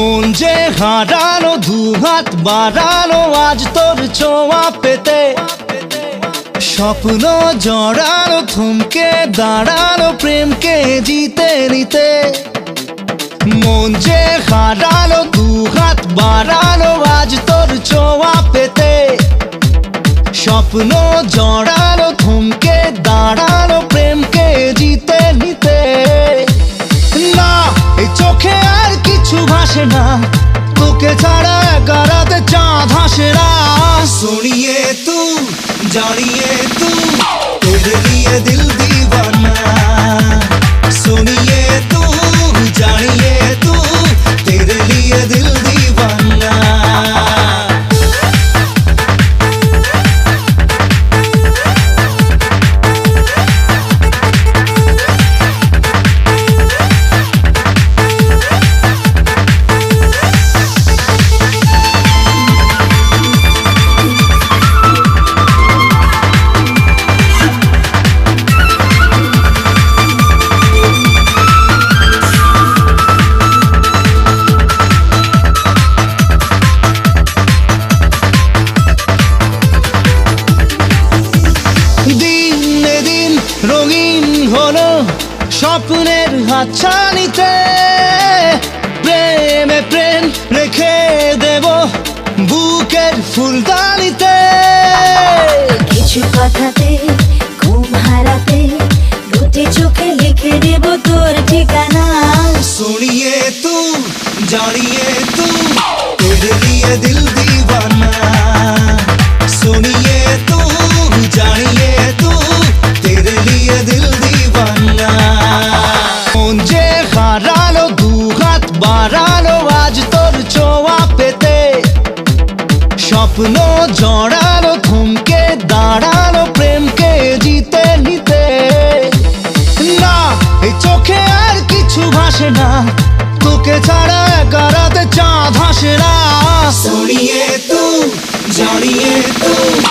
মন যে হারানো দু হাত বাড়ানো আজ তোর ছোঁয়া পেতে। স্বপ্ন জড়ানো থমকে দাঁড়ানো প্রেমকে জিতে নিতে। মন যে হারানো দু হাত বাড়ানো আজ তোর ছোঁয়া পেতে। স্বপ্ন জড়ানো কিছু ভাসে না। তোকে ছাড়া গারাতে চাঁদ হাসে না। তু, জানিয়ে তু দিয়ে দিল দিয়ে দিন দিন রঙিন হলো স্বপ্নের হাতছানিতে প্রেমে প্রেম রেখে দেব বুকের ফুলদানিতে কিছু কথাতে ঘুম হারাতে দুটি চোখে লিখে দেব তোর ঠিকানা सुनिए तू जानिए तू तेरे लिए दिल दीवाना স্বপ্ন জড়ানো থমকে দাঁড়ানো প্রেমকে জিতে নিতে। না, এই চোখে আর কিছু ভাসে না। তোকে ছাড়া একারাতে চাঁদ হাসে না। সরিয়ে তু, জড়িয়ে তু।